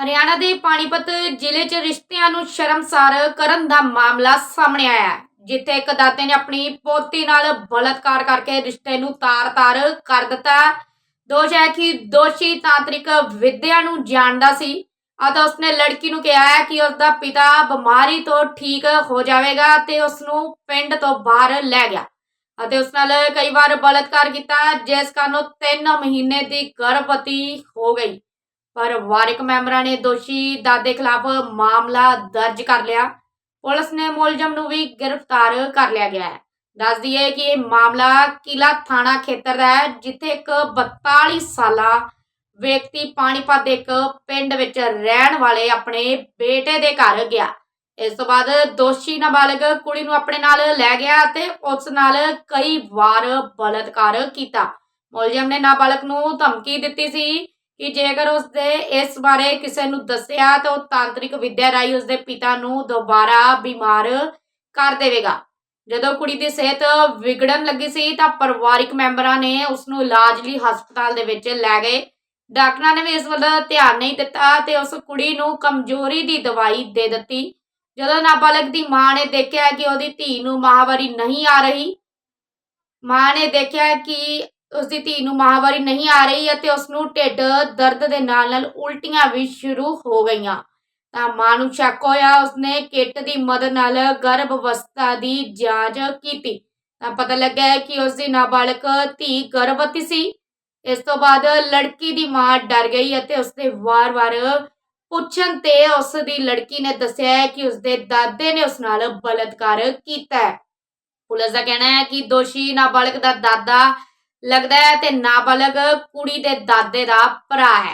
ਹਰਿਆਣਾ ਦੇ ਪਾਣੀਪਤ ਜ਼ਿਲ੍ਹੇ 'ਚ ਰਿਸ਼ਤਿਆਂ ਨੂੰ ਸ਼ਰਮਸਾਰ ਕਰਨ ਦਾ ਮਾਮਲਾ ਸਾਹਮਣੇ ਆਇਆ ਹੈ, ਜਿੱਥੇ ਇੱਕ ਦਾਤੇ ਨੇ ਆਪਣੀ ਪੋਤੀ ਨਾਲ ਬਲਾਤਕਾਰ ਕਰਕੇ ਰਿਸ਼ਤੇ ਨੂੰ ਤਾਰ-ਤਾਰ ਕਰ ਦਿੱਤਾ ਦੋਸ਼ ਹੈ ਕਿ ਦੋਸ਼ੀ ਤਾਂਤਰਿਕ ਵਿਦਿਆ ਨੂੰ ਜਾਣਦਾ ਸੀ, ਅਤੇ ਉਸਨੇ ਲੜਕੀ ਨੂੰ ਕਿਹਾ ਹੈ ਕਿ ਉਸਦਾ ਪਿਤਾ ਬਿਮਾਰੀ ਤੋਂ ਠੀਕ ਹੋ ਜਾਵੇਗਾ ਤੇ ਉਸ ਨੂੰ ਪਿੰਡ ਤੋਂ ਬਾਹਰ ਲੈ ਗਿਆ, ਅਤੇ ਉਸ ਨਾਲ ਕਈ ਵਾਰ ਬਲਾਤਕਾਰ ਕੀਤਾ ਜਿਸ ਕਾਰਨ ਉਹ 3 ਮਹੀਨੇ ਦੀ ਗਰਭਵਤੀ ਹੋ ਗਈ। ਪਰਿਵਾਰਕ ਮੈਂਬਰਾਂ ਨੇ ਦੋਸ਼ੀ ਦਾਦੇ ਖਿਲਾਫ ਮਾਮਲਾ ਦਰਜ ਕਰ ਲਿਆ। ਪੁਲਿਸ ਨੇ ਮੁਲਜ਼ਮ ਨੂੰ ਵੀ ਗ੍ਰਿਫਤਾਰ ਕਰ ਲਿਆ ਗਿਆ ਹੈ। ਦੱਸ ਦਈਏ ਕਿ ਇਹ ਮਾਮਲਾ ਕਿਲਾ ਥਾਣਾ ਖੇਤਰ ਦਾ ਹੈ, ਜਿੱਥੇ ਇੱਕ 42 ਸਾਲਾ ਵਿਅਕਤੀ ਪਾਣੀਪਤ ਦੇ ਇੱਕ ਪਿੰਡ ਵਿੱਚ ਰਹਿਣ ਵਾਲੇ ਆਪਣੇ ਬੇਟੇ ਦੇ ਘਰ ਗਿਆ। ਇਸ ਤੋਂ ਬਾਅਦ ਦੋਸ਼ੀ ਨਾਬਾਲਗ ਕੁੜੀ ਨੂੰ ਆਪਣੇ ਨਾਲ ਲੈ ਗਿਆ ਅਤੇ ਉਸ ਨਾਲ ਕਈ ਵਾਰ ਬਲਾਤਕਾਰ ਕੀਤਾ। ਮੁਲਜ਼ਮ ਨੇ ਨਾਬਾਲਗ ਨੂੰ ਧਮਕੀ ਦਿੱਤੀ ਸੀ ਕਿ ਜੇਕਰ ਉਸਦੇ ਇਸ ਬਾਰੇ ਕਿਸੇ ਨੂੰ ਦੱਸਿਆ ਤਾਂ ਉਹ ਤਾਂਤਰਿਕ ਵਿਦਿਆ ਰਾਹੀਂ ਉਸਦੇ ਪਿਤਾ ਨੂੰ ਦੁਬਾਰਾ ਬਿਮਾਰ ਕਰ ਦੇਵੇਗਾ। ਜਦੋਂ ਕੁੜੀ ਦੀ ਸਿਹਤ ਵਿਗੜਨ ਲੱਗੀ ਸੀ ਤਾਂ ਪਰਿਵਾਰਿਕ ਮੈਂਬਰਾਂ ਨੇ ਉਸ ਨੂੰ ਇਲਾਜ ਲਈ ਹਸਪਤਾਲ ਦੇ ਵਿੱਚ ਲੈ ਗਏ। ਡਾਕਟਰਾਂ ਨੇ ਵੀ ਇਸ ਵੱਲ ਧਿਆਨ ਨਹੀਂ ਦਿੱਤਾ ਤੇ ਉਸ ਕੁੜੀ ਨੂੰ ਕਮਜ਼ੋਰੀ ਦੀ ਦਵਾਈ ਦੇ ਦਿੱਤੀ। ਜਦੋਂ ਨਾਬਾਲਗ ਦੀ ਮਾਂ ਨੇ ਦੇਖਿਆ ਕਿ ਉਹਦੀ ਧੀ ਨੂੰ ਮਾਹਵਾਰੀ ਨਹੀਂ ਆ ਰਹੀ, ਮਾਂ ਨੇ ਦੇਖਿਆ ਕਿ ਉਸ ਦੀ ਧੀ ਨੂੰ ਮਾਹਵਾਰੀ ਨਹੀਂ ਆ ਰਹੀ ਅਤੇ ਉਸ ਨੂੰ ਢਿੱਡ ਦਰਦ ਦੇ ਨਾਲ ਨਾਲ ਉਲਟੀਆਂ ਵੀ ਸ਼ੁਰੂ ਹੋ ਗਈਆਂ। ਤਾਂ ਮਾਂ ਨੂੰ ਸ਼ੱਕ ਹੋਇਆ, ਉਸਨੇ ਕਿੱਟ ਦੀ ਮਦਦ ਨਾਲ ਗਰਭ ਅਵਸਥਾ ਦੀ ਜਾਂਚ ਕੀਤੀ। ਤਾਂ ਪਤਾ ਲੱਗਾ ਕਿ ਉਸ ਦੀ ਨਾਬਾਲਗ ਧੀ ਗਰਭਵਤੀ ਸੀ। ਇਸ ਤੋਂ ਬਾਅਦ ਲੜਕੀ ਦੀ ਮਾਂ ਡਰ ਗਈ ਅਤੇ ਉਸਦੇ ਵਾਰ-ਵਾਰ ਪੁੱਛਣ ਤੇ ਉਸ ਦੀ ਲੜਕੀ ਨੇ ਦੱਸਿਆ ਹੈ ਕਿ ਉਸਦੇ ਦਾਦੇ ਨੇ ਉਸ ਨਾਲ ਬਲਾਤਕਾਰ ਕੀਤਾ ਹੈ। ਪੁਲਿਸ ਦਾ ਕਹਿਣਾ ਹੈ ਕਿ ਦੋਸ਼ੀ ਨਾਬਾਲਗ ਦਾ ਦਾਦਾ ਲੱਗਦਾ ਹੈ ਤੇ ਨਾਬਾਲਗ ਕੁੜੀ ਦੇ ਦਾਦੇ ਦਾ ਭਰਾ ਹੈ।